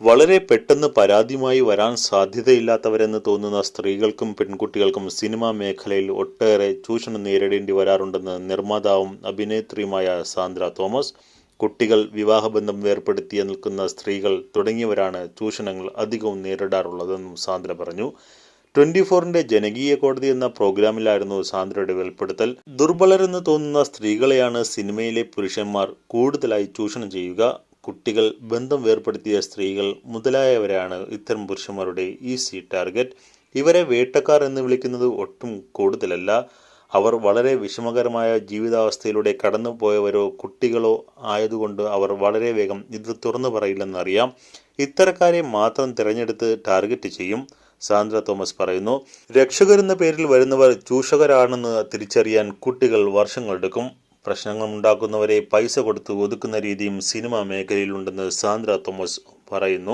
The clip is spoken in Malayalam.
വളരെ പെട്ടെന്ന് പരാതിയുമായി വരാൻ സാധ്യതയില്ലാത്തവരെന്ന് തോന്നുന്ന സ്ത്രീകൾക്കും പെൺകുട്ടികൾക്കും സിനിമാ മേഖലയിൽ ഒട്ടേറെ ചൂഷണം നേരിടേണ്ടി വരാറുണ്ടെന്ന് നിർമ്മാതാവും അഭിനേത്രിയുമായ സാന്ദ്ര തോമസ് കുട്ടികൾ വിവാഹബന്ധം വേർപ്പെടുത്തി നിൽക്കുന്ന സ്ത്രീകൾ തുടങ്ങിയവരാണ് ചൂഷണങ്ങൾ അധികവും നേരിടാറുള്ളതെന്നും സാന്ദ്ര പറഞ്ഞു. ട്വന്റി ഫോറിന്റെ ജനകീയ കോടതി എന്ന പ്രോഗ്രാമിലായിരുന്നു സാന്ദ്രയുടെ വെളിപ്പെടുത്തൽ. ദുർബലരെന്ന് തോന്നുന്ന സ്ത്രീകളെയാണ് സിനിമയിലെ പുരുഷന്മാർ കൂടുതലായി ചൂഷണം ചെയ്യുക കുട്ടികൾ ബന്ധം വേർപ്പെടുത്തിയ സ്ത്രീകൾ മുതലായവരാണ് ഇത്തരം പുരുഷന്മാരുടെ ഈസി ടാർഗറ്റ്. ഇവരെ വേട്ടക്കാർ എന്ന് വിളിക്കുന്നത് ഒട്ടും കൂടുതലല്ല. അവർ വളരെ വിഷമകരമായ ജീവിതാവസ്ഥയിലൂടെ കടന്നുപോയവരോ കുട്ടികളോ ആയതുകൊണ്ട് അവർ വളരെ വേഗം ഇത് തുറന്നു പറയില്ലെന്നറിയാം ഇത്തരക്കാരെ മാത്രം തിരഞ്ഞെടുത്ത് ടാർഗറ്റ് ചെയ്യും. സാന്ദ്ര തോമസ് പറയുന്നു രക്ഷകരെന്ന പേരിൽ വരുന്നവർ ചൂഷകരാണെന്ന് തിരിച്ചറിയാൻ കുട്ടികൾ വർഷങ്ങളെടുക്കും. പ്രശ്നങ്ങൾ ഉണ്ടാക്കുന്നവരെ പൈസ കൊടുത്ത് ഒതുക്കുന്ന രീതിയും സിനിമാ മേഖലയിലുണ്ടെന്ന് സാന്ദ്ര തോമസ് പറയുന്നു.